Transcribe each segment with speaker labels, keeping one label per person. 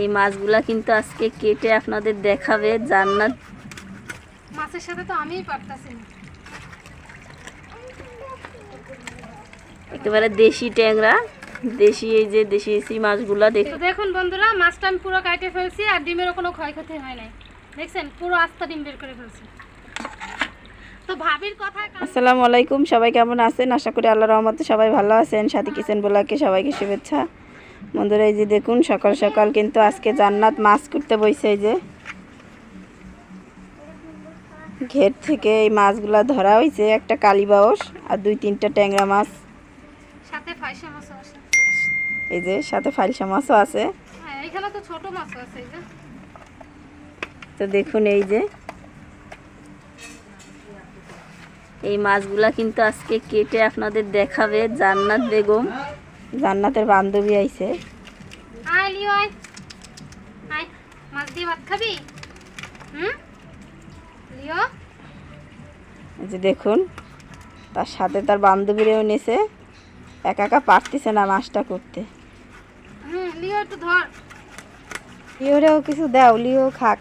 Speaker 1: এই মাছগুলা কিন্তু আজকে কেটে আপনাদের দেখাবে জান্নাত।
Speaker 2: মাছের সাথে তো আমিই পারতাছি না।
Speaker 1: একেবারে দেশি ট্যাংরা দেশি এই যে দেশি দেশি মাছগুলা দেখ
Speaker 2: তো দেখুন বন্ধুরা মাছটা আমি পুরো কাটে ফেলছি আর ডিমেরও কোনো ক্ষয়ক্ষতি হয় নাই। দেখছেন পুরো আস্তা ডিম বের করে ফেলছি। তো ভাবির কথায়
Speaker 1: আসসালামু আলাইকুম সবাই কেমন আছেন? আশা করি আল্লাহ রহমতে সবাই ভালো আছেন। সাথী কিচেন বলাকে সবাইকে শুভেচ্ছা। বন্ধুরা এই যে দেখুন সকাল সকাল কিন্তু আজকে জান্নাত মাছ করতে বইছে এই যে। ঘের থেকে এই মাছগুলা ধরা হয়েছে একটা কালীবাউস আর দুই তিনটা ট্যাংরা মাছ।
Speaker 2: সাথে ফাইসা মাছও আছে।
Speaker 1: এই যে সাথে ফাইলসা মাছও আছে।
Speaker 2: হ্যাঁ এখানে তো ছোট মাছও আছে এই যে।
Speaker 1: তো দেখুন এই যে। এই মাছগুলা কিন্তু আজকে কেটে আপনাদের দেখাবে জান্নাত বেগম। জান্নাতের বান্ধবী আইছে।
Speaker 2: আয় লিও আয়। আয় মাছ দিয়ে ভাত খাবি? হুম? লিও?
Speaker 1: যে দেখুন তার সাথে তার বান্ধবীরাও নেছে। একা একা পারতেছে না মাছটা করতে।
Speaker 2: হুম লিও একটু ধর।
Speaker 1: লিওরেও কিছু দাও লিও খাক।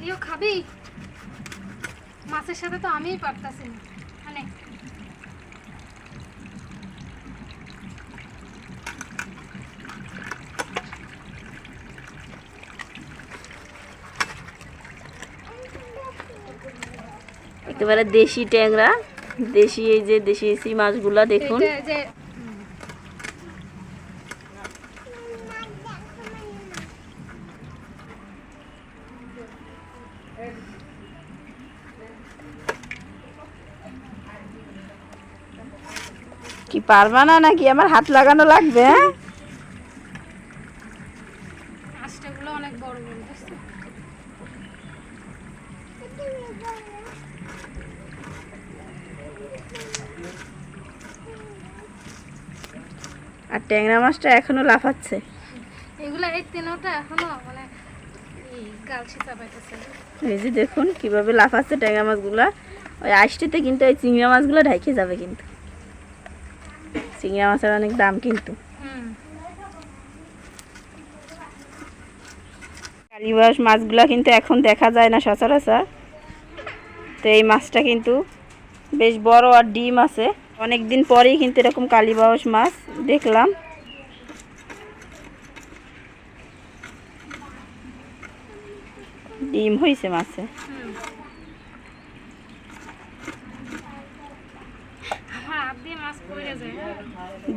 Speaker 2: লিও খাবি? মাছের সাথে তো আমিই পারতাছি না। মানে
Speaker 1: একেবারে দেশি ট্যাংরা দেশি এই যে দেশি দেশি মাছগুলা দেখুন। কি পারবা না নাকি? আমার হাত লাগানো লাগবে হ্যাঁ?
Speaker 2: অনেক বড় বড় বুঝছ?
Speaker 1: আর ট্যাংরা মাছটা এখনও লাফাচ্ছে।
Speaker 2: এগুলা এই তেনোটা এখনও মানে এই
Speaker 1: যে দেখুন কীভাবে লাফাচ্ছে ট্যাংরা মাছগুলা। ওই আইসটিতে কিন্তু ওই চিংড়া মাছগুলো ঢাইকে যাবে কিন্তু। চিংড়া মাছের অনেক দাম কিন্তু। কালীবাস মাছগুলা কিন্তু এখন দেখা যায় না সচরাচর। তো এই মাছটা কিন্তু বেশ বড় আর ডিম আছে। অনেক দিন পরেই কিন্তু এরকম কালীবাস মাছ দেখলাম। ডিম হয়েছে মাছে।
Speaker 2: হ্যাঁ।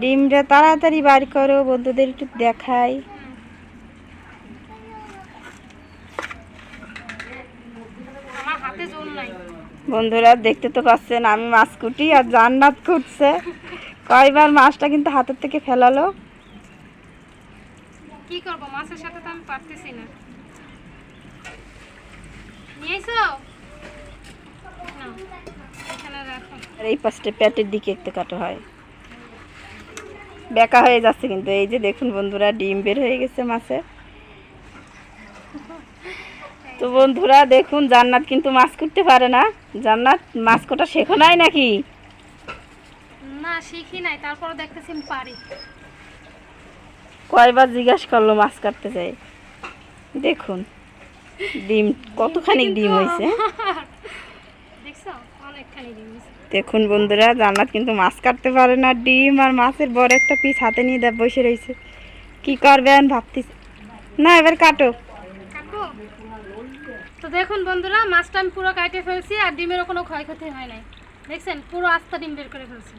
Speaker 1: ডিমটা তাড়াতাড়ি বার করো বন্ধুদের একটু দেখাই
Speaker 2: আমার হাতে জোর নাই
Speaker 1: বন্ধুরা দেখতে তো পাচ্ছেন আমি মাছ কুটি আর জান্নাত কুটছে কয়বার মাছটা কিন্তু হাতের থেকে ফেলালো।
Speaker 2: কি করব মাছের সাথে তো আমি পারতেছি না।
Speaker 1: এই পাশটা পেটের দিকে একটু কাটা হয়। বেকা হয়ে যাচ্ছে কিন্তু এই যে দেখুন বন্ধুরা ডিম বের হয়ে গেছে মাছের। তো বন্ধুরা দেখুন জান্নাত কিন্তু মাছ করতে পারে না। জান্নাত মাছ কোটা শেখো নাই নাকি?
Speaker 2: না শিখি নাই তারপরে দেখতেছি পারি।
Speaker 1: কয়বার জিজ্ঞাসা করল মাছ কাটতে চাই দেখুন ডিম কতখানি ডিম হয়েছে? দেখুন বন্ধুরা জান্নাত কিন্তু মাছ কাটতে পারে না। ডিম আর মাছের বড় একটা পিস হাতে নিয়ে দেব বসে রয়েছে। কি করবেন ভাবতেছি না এবার কাটো।
Speaker 2: তো দেখুন বন্ধুরা, মাছটা আমি পুরো কাটে ফেলছি আর ডিমেরও কোনো ক্ষয়ক্ষতি হয় নাই। দেখছেন? পুরো আস্তা ডিম বের করে ফেলছি।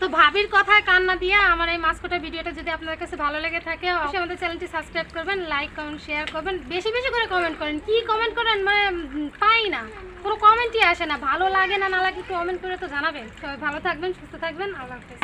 Speaker 2: তো ভাবির কথায় কান্না দিয়ে আমার এই মাছ কোটা ভিডিওটা যদি আপনাদের কাছে ভালো লেগে থাকে, অবশ্যই আমাদের চ্যানেলটি সাবস্ক্রাইব করবেন, লাইক, কমেন্ট, শেয়ার করবেন। বেশি বেশি করে কমেন্ট করেন। কি কমেন্ট করেন? মানে পাই না। কোনো কমেন্টই আসে না। ভালো লাগে না না লাগে কমেন্ট করে তো জানাবেন। সবাই ভালো থাকবেন, সুস্থ থাকবেন। আল্লাহ হাফেজ।